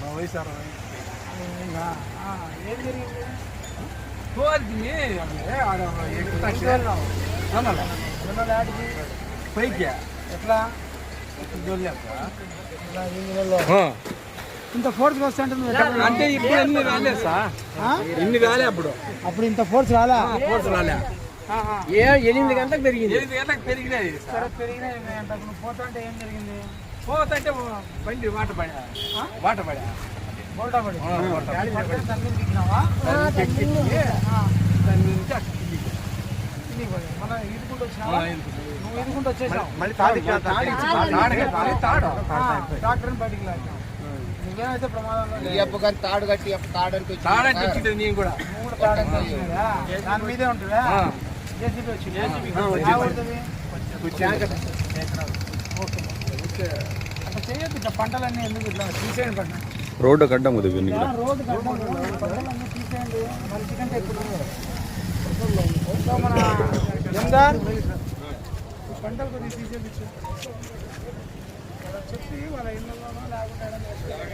మా వయసు అరవై. ఇంకా, ఆ, ఏం జరిగింది? వెళ్ళాలి ఆడికి పైకి. ఎట్లా. ఇంత ఫోర్స్ వస్తే అంటే అంటే ఇప్పుడు ఎన్ని రాలేదు సార్? ఆ? ఇన్ని రాలే అప్పుడు? అప్పుడు ఇంత ఫోర్స్ రాలా? కోర్సు రాలే. ఏ ఎనిమిది గంటలకు పెరిగింది. ఎనిమిది గంటలకు పెరిగినది సార్ పెరిగినాయి. పోతుంటే ఏం జరిగింది? పోతుంటే బండి వాట పడా వాట పడా. బోల్టా పడి. దాని నుంచి తాడు తాడు తాడు డాక్టర్ని బయటికి లాగా. నువ్వేమైతే ప్రమాదంలో లేవు. అప్పు కానీ తాడు కట్టి అప్పు తాడంటే వచ్చింది నేను కూడా. నువ్వు కూడా తాడని వచ్చినారా? దాని మీదే ఉంటుందా? ఆ. జేసీబీ వచ్చింది? ఆ, అట్లా చేయొద్దు ఇట్లా పంటలన్నీ ఎందుకు ఇట్లా తీసేయండి పంట రోడ్డు కడ్డం కదా ఇవన్నీ కూడా రోడ్డు కట్టాలి పంటలన్నీ తీసేయండి మనిషి కంటే ఎక్కువ సో మన జమదార్ ఈ పంటలు కొద్దిగా అలా చెప్పి వాళ్ళ ఇళ్ళలోనో ఏడన్నా